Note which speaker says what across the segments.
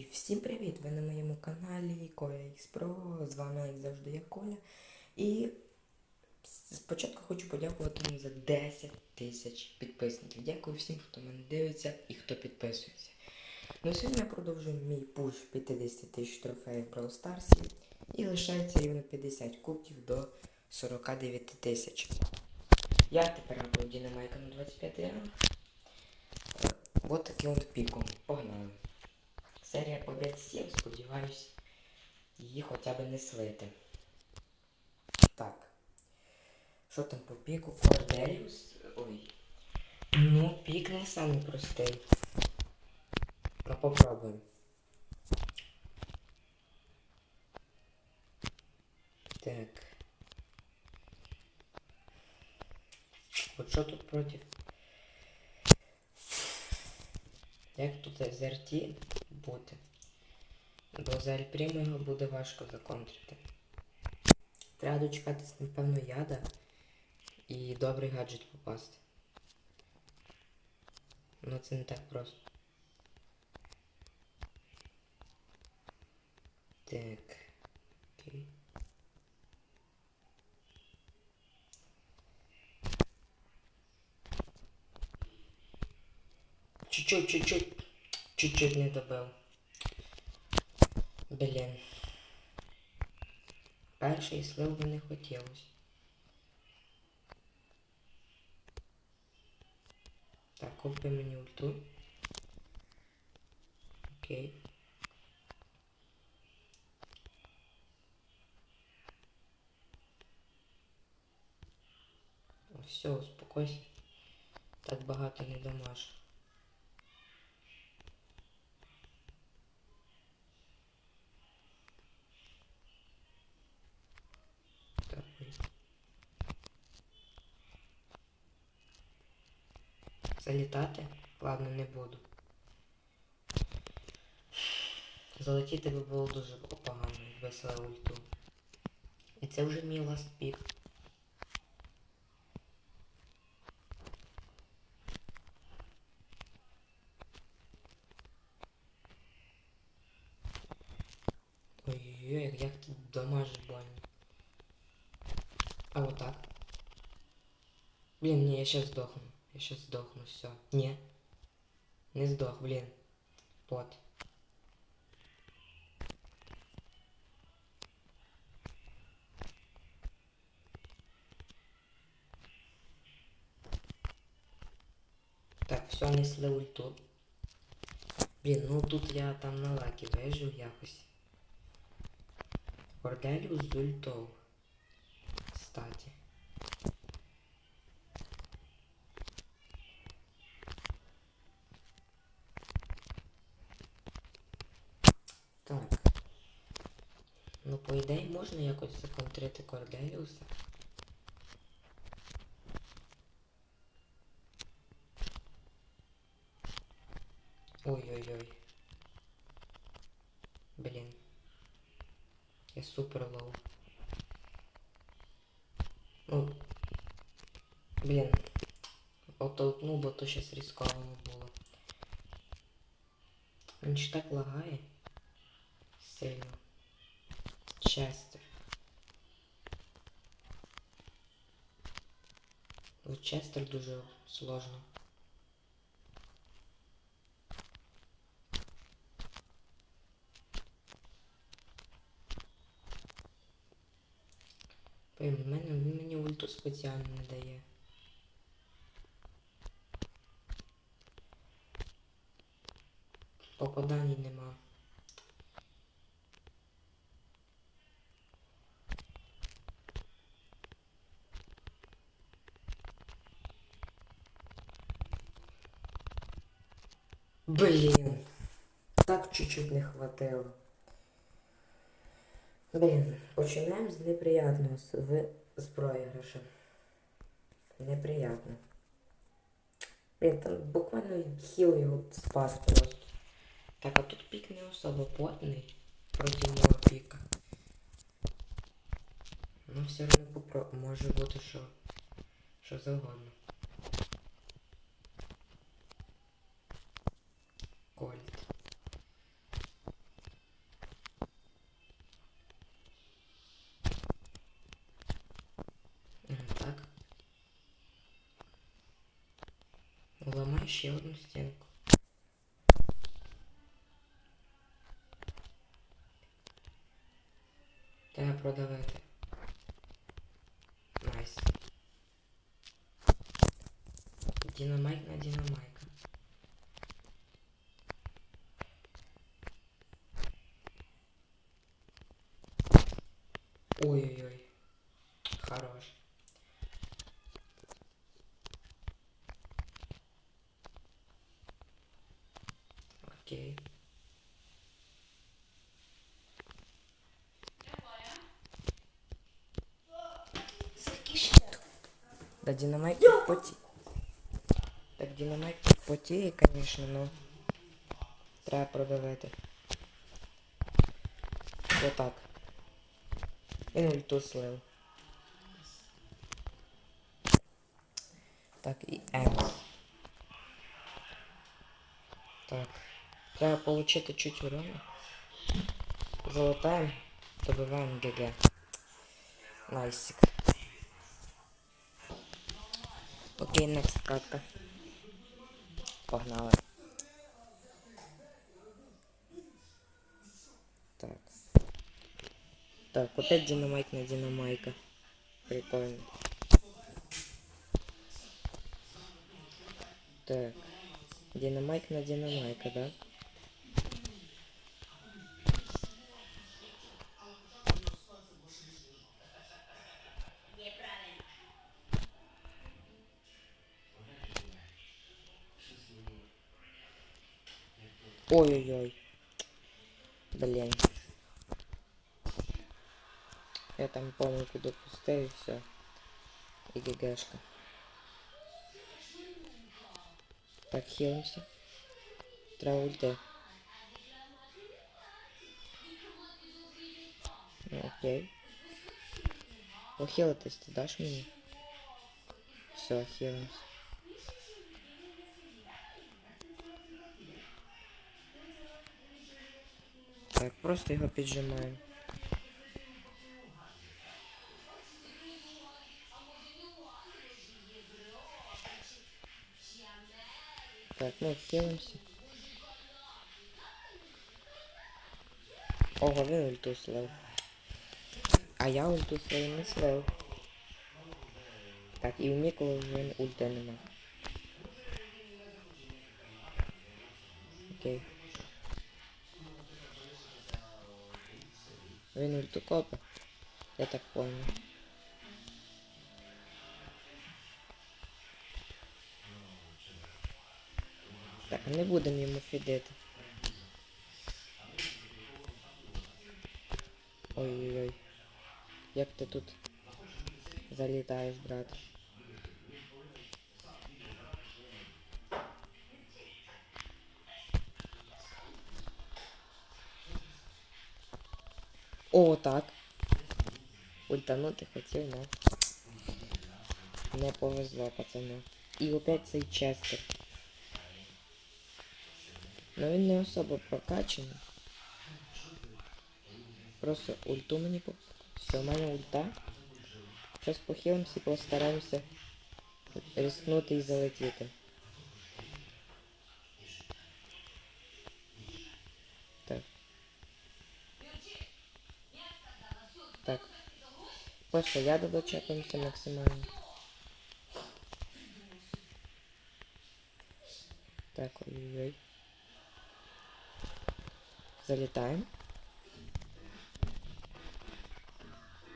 Speaker 1: І всім привіт! Ви на моєму каналі Коля Pro. З вами як завжди я Коля. І спочатку хочу подякувати вам за 10 тисяч підписників. Дякую всім, хто мене дивиться і хто підписується. Ну сьогодні я продовжую мій пуш 50 тисяч трофеїв Brawl Stars. І лишається рівно 50 кубків до 49 тисяч. Я тепер граю Дінамайка на 25 ранг. Вот таким от піком. Погнали. Серія побед 7, сподіваюсь, її хоча б не слити. Так. Що там по піку? Корделіус? Ой. Ну, пік не самий простий. Ну попробуємо. Так. От що тут проти? Як тут з РТ бути? Бо за Альпріму його буде важко законтрити. Треба дочекатись, напевно, яда і добрий гаджет попасти. Ну це не так просто. Так. Окей. Чуть-чуть, чуть-чуть. Чуть-чуть не добив. Блін. Перший слив би не хотілося. Так, купи мені ульту. Окей. Все, успокойся. Так багато не домаш. Так, ой. Залітати? Ладно, не буду. Залетіти би було дуже погано, села ульту. І це вже мій ласт пік. Ой-ой-ой, як тут дамажить больно. А вот так. Блин, не, я сейчас сдохну. Я сейчас сдохну, все. Не. Не сдох, блин. Вот. Так, все, несли ульту. Блін, ну тут я там на лакі вижив якось. Корделіус з ультов. Кстати. Так. Ну, по ідеї можна якось законтрити Корделіуса. Ой-ой-ой. Блін. Я супер лоу. Ну. Блін. Оттолкну, бо то щось різковано було. Він ж так лагає. Сильно. Честер. У Честер дуже сложно. Блін, в мене він мені ульту спеціально не дає. Попадань нема. Блін. Так чуть-чуть не хватило. Блін, починаємо з неприятного з, проіграша. Неприятно. Блін, там буквально хіл його спас просто. Так, а тут пік не особо плотний проти нього піка. Ну все одно попро... може бути що. Що завгодно. Ламає ще одну стінку. Треба продавити. Найс. Динамайк на динамайка. Да динамайк тут поти... Так динамайк тут потіє, конечно, но треба продавати. Отак. Він ульту слив. Так, і М. Так. Треба получити чуть урона. Залутаємо, добиваємо ГГ. Найсик. Окей, next катка. Погнали. Так. Так, опять динамайк на динамайка. Прикольно. Так. Динамайк на динамайка, да? Ой-ой-ой. Блин. Я там помойку допустил и все. И ГГшка. Так, хилимся. Треба ульти. Ну, окей. Похилитись ти даш мені? Все, хилимся. Так, просто його піджимаємо. Так, ну хилимся. Ого, він ульту слив. А я ульту свою не слив. Так, і у Мікола вже ульти нема. Окей. Він ульту копа. Я так понял. Так, не будемо йому фідити. Ой-ой-ой. Як ти тут залітаєш, брат? О, так. Ультанути хотів, но не повезло, пацану. І опять цей честер. Ну він не особо прокачаний. Просто ульту мені по... Все, у мене ульта. Зараз похилимося і постараємося рискнути і залетіти. Так. Просто я дочекаємося максимально. Так, ой-ой-ой. Залетаем.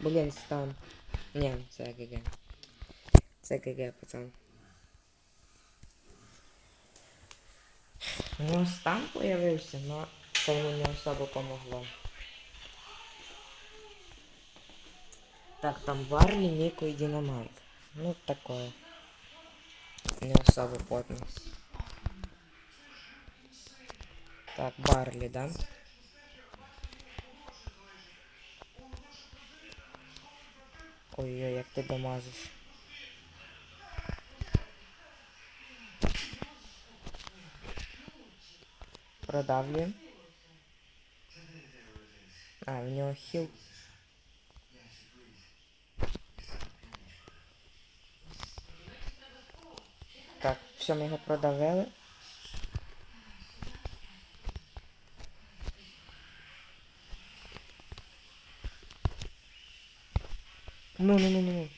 Speaker 1: Блин, стан. Не, це ГГ. Це ГГ, пацан. Ну, стан появився, но це йому не особо помогло. Так, там Варлі, Міко і Динамайк. Ну, такое. Не особо плотно. Так, Барлі, да? Ой-ой, як ти дамажиш. Продавлюємо. А, в нього хіл. Так, все, ми його продавили. Ну, ну, ну, ну, ну.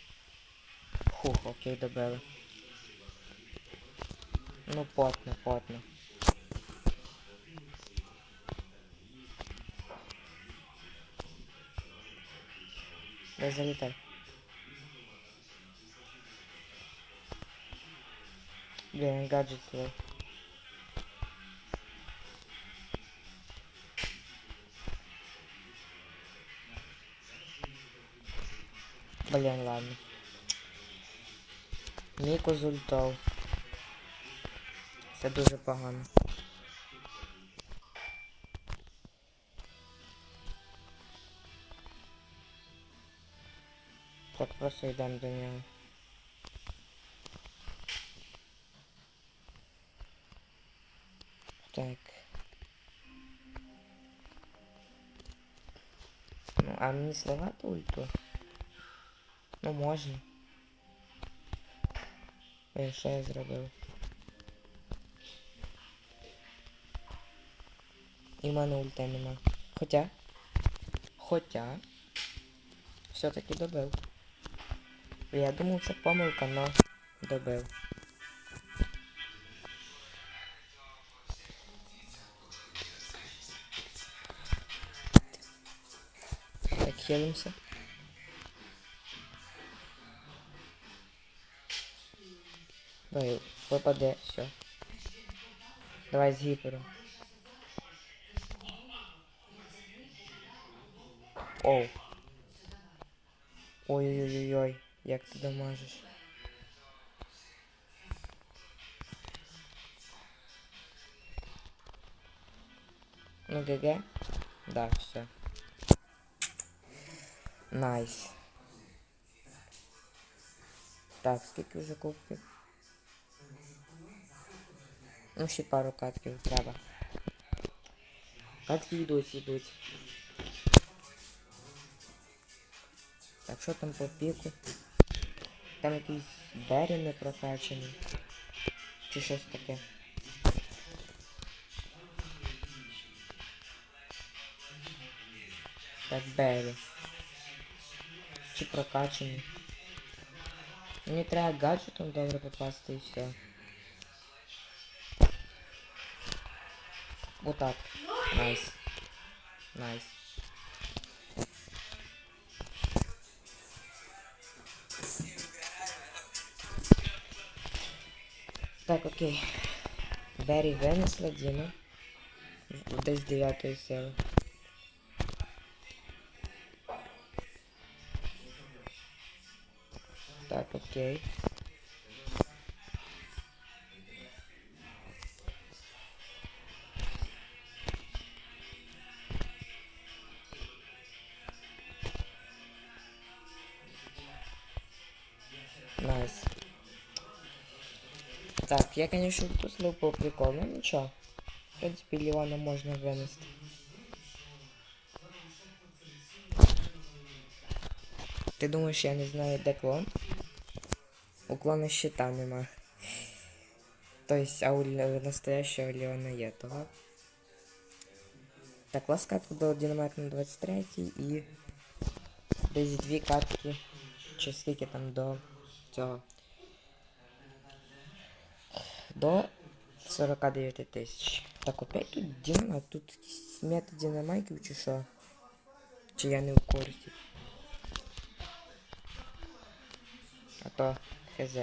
Speaker 1: Фух, окей, добили. Ну, потно, потно. Дай залітай. Блін, гаджет свой. Блін, ладно. Міко з ультов. Це дуже погано. Так просто йдемо до нього. Так. Ну, а мені сливати ульту? Ну, можна. Ой, що я зробив? І в мене ульта нема. Хоча. Хоча. Все-таки добив. Я думав, це помилка, но добив. Так, хилимся. Давай, попаде, все. Давай з гіпером. Оу. Ой-ой-ой-ой, як ти дамажиш. Ну ГГ? Да, все. Найс. Так, скільки вже кубків? Ну, ще пару катків треба. Катки йдуть, йдуть. Так, що там по піку? Там якийсь Беррі не прокачаний. Чи щось таке. Так, Беррі. Чи прокачаний. Мені треба гаджетом добре попасти і все. Отак. Найс. Найс. Так, окей. Беррі винесла. В- Десь 9 сили. Окей. Найс. Так, я, конечно, тут по приколу, ну нічого. В принципі, Леона можна винести. Ти думаєш, я не знаю, де клон? У клона щита нема. Тобто, а у Ле- настоящего Леона є, того. Так, ласкатку до Динамайк на 23 і десь дві катки, чи скільки там до цього. До 49 тисяч. Так, опять тут Діна, тут якісь метод динамайків чи що? Чи я не в курсі? А то хз.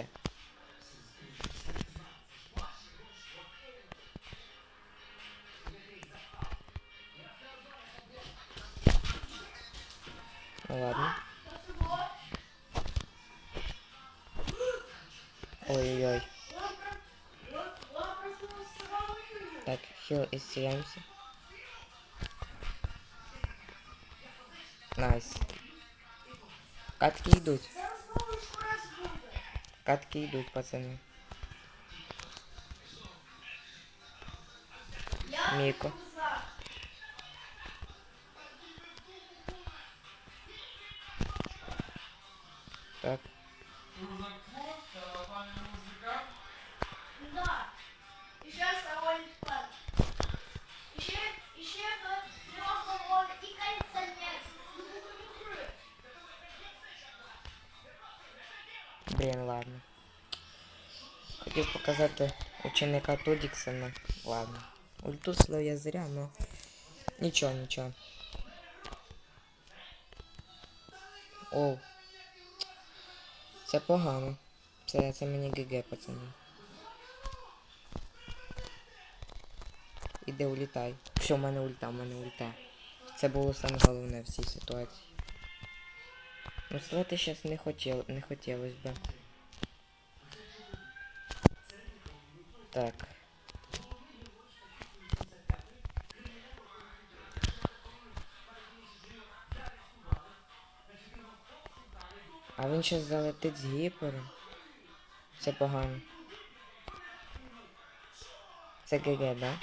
Speaker 1: Ну ладно. Ой-ой-ой. Так, хил исцеляемся. Найс. Катки идут. Катки идут, пацаны. Мико. Так. Да.
Speaker 2: Еще второй пад. Еще, еще до трех полон и кольца нет.
Speaker 1: Блин, ладно. Хотів показати ученика Тодікса, ну ладно. Ульту слив я зря, но нічого, нічого. Оу. Це погано. Це, це мені ГГ, пацани. Іди улітай. Все, в мене ульта, в мене ульта. Це було саме головне в цій ситуації. Ну, слати зараз не хотів, не хотілось би. Так. А він щас залетить з гіпером. Це погано. Це ГГ, да?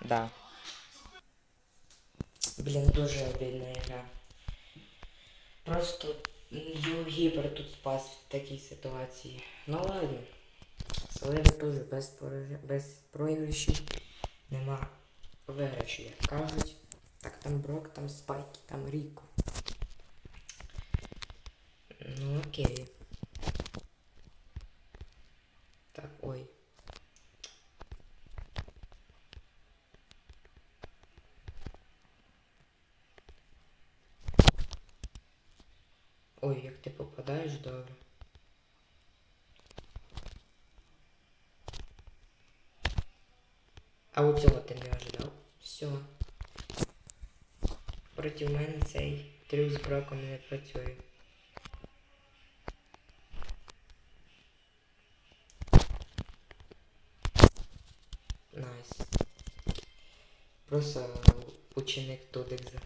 Speaker 1: Да. Блін, дуже обідна гра. Просто його гіпер тут спас в такій ситуації. Ну ладно. Слива теж без, пораж- без проіграшів. Нема виграшів, як кажуть. Так там Брок, там Спайки, там Ріко. Ну окей. Так. Ой, як ти попадаєш добре. А у цього ти не ожидав? Все. Проти мене цей трюк з браком не працює. Найс. Просто ученик Тодекса.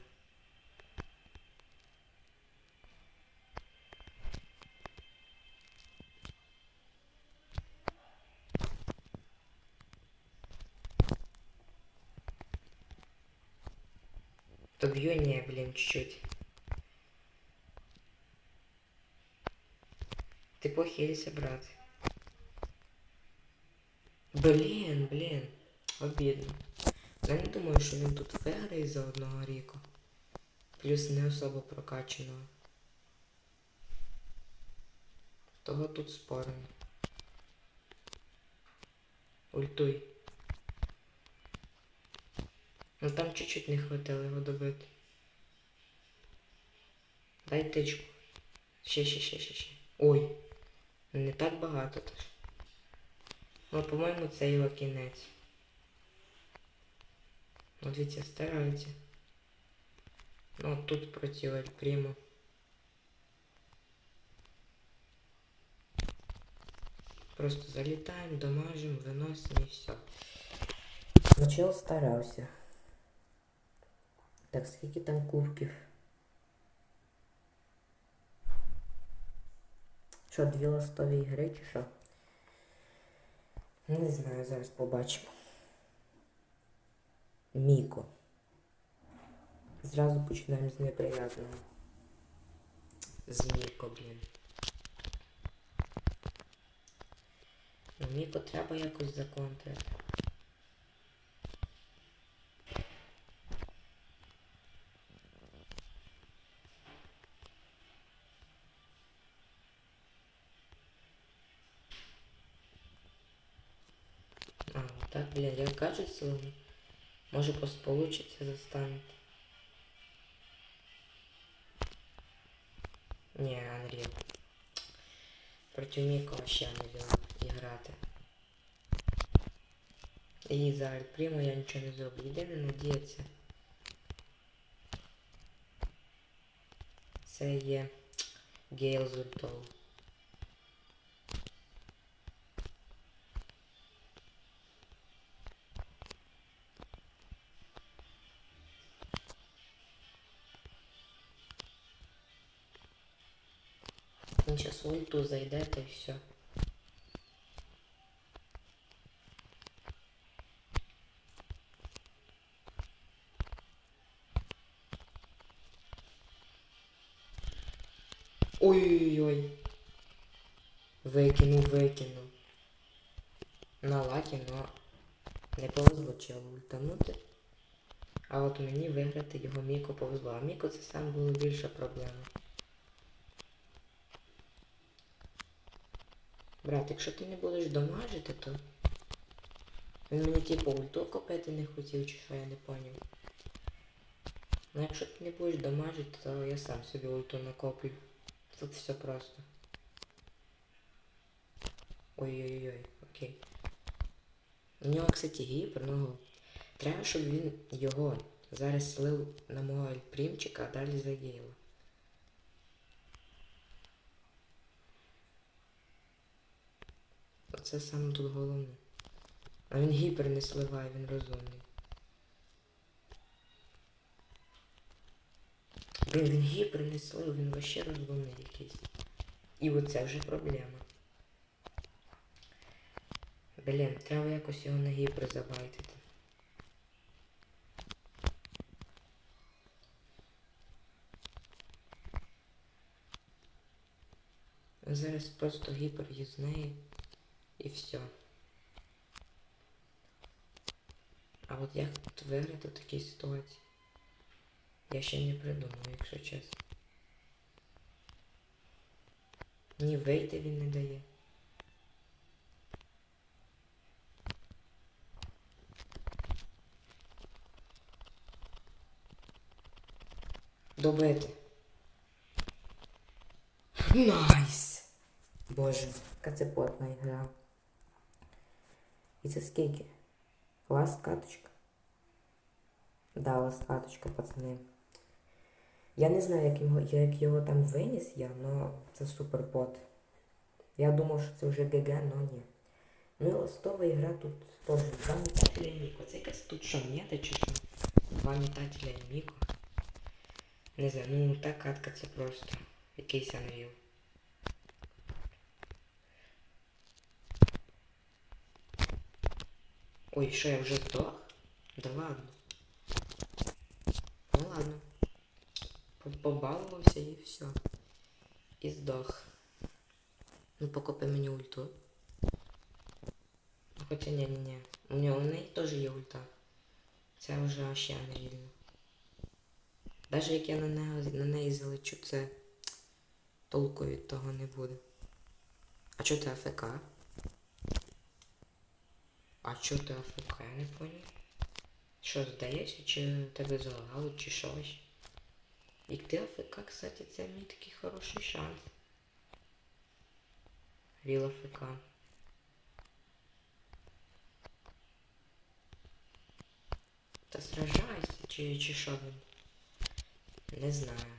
Speaker 1: Добью не, блин, чуть-чуть. Ты похилься, брат. Блін, блін. Обідно. Я не думаю, що він тут виграє за одного ріку. Плюс не особо прокачаного. Того тут спорно. Ультуй. Ну там чуть-чуть не хватило його добити. Дай тичку. Ще, ще, ще, ще, ще. Ой. Не так багато теж. Ну, по-моєму, це його кінець. Ну, дивіться, стараються. Ну, тут проти Ель Прімо. Просто залітаємо, домажемо, виносимо і все. Начал старався. Так, скільки там кубків? Що, дві ластові ігри чи що? Не знаю, зараз побачимо. Міко. Зразу починаємо з неприятного. З Міко, блін. Ну, Міко треба якось законтрити. А, так, блін, я. Може просто получиться застануть. Ні, Анрі. Проти Міко вообще не грати. І за Альпрімо я нічого не зроблю. Єдине надіятися. Це є Гейл з Він зараз в ульту зайде, та й все. Ой-ой-ой. Викинув, викинув. На лакі, но не повезло челу ультанути. А от мені виграти його Міко повезло. А Міко це сам була більша проблема. Брат, якщо ти не будеш домажити, то. Він мені типу ульту купити не хотів, чи що я не поняв. Ну якщо ти не будеш домажити, то я сам собі ульту накоплю. Тут все просто. Ой-ой-ой, окей. У нього, кстати, гіпер, ну. Треба, щоб він його зараз слив на мого альпрімчика, а далі заїло. Оце саме тут головне. А він гіпер не сливає, він розумний. Блін, він гіпер не слив, він вообще розумний якийсь. І оце вже проблема. Блін, треба якось його на гіпер забайтити. Зараз просто гіпер юзнеє і все. А от як тут виграти в такій ситуації? Я ще не придумав, якщо чесно. Ні вийти він не дає. Добити. Найс! Боже, яка це ігра. І це скільки? Ласт каточка? Да, ласт каточка, пацани. Я не знаю, як його, як його там виніс я, але це супер бот. Я думав, що це вже ГГ, але ні. Ну і ластова ігра тут теж два метателя і Міко. Це якась тут що, мета чи що? Два метателя і Міко. Не знаю, ну та катка це просто якийсь анвіл. Ой, що я вже здох? Да ладно. Ну ладно. По- Побалувався і все. І здох. Ну покупи мені ульту. Хоча ні. У нього у неї теж є ульта. Це вже ще не вільно. Навіть як я на неї, на неї залечу, це толку від того не буде. А чого ти АФК? А чого ти АФК, не понял. Що, здається, чи тебе залагало, чи щось? Як ти АФК, кстати, це мій такий хороший шанс. Ріл АФК. Та сражайся, чи, чи що він? Не знаю.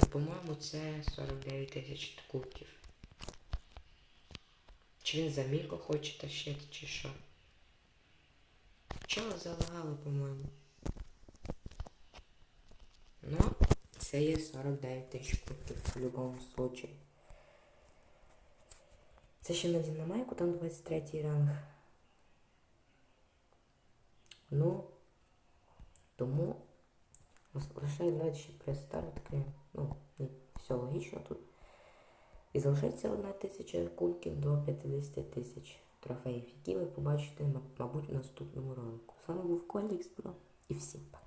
Speaker 1: Ну, по-моєму, це 49 тисяч кубків. Чи він за Міко хоче тащити, чи що? Чого залагало, по-моєму? Ну, це є 49 тисяч кубків в будь-якому случаї. Це ще на Динамайку, там 23 ранг. Ну, тому лише далі престартки. Ну, і все логічно тут. І залишається одна тисяча кульків до 50 тисяч трофеїв, які ви побачите, мабуть, в наступному ролику. З вами був Колікс Про і всім пока.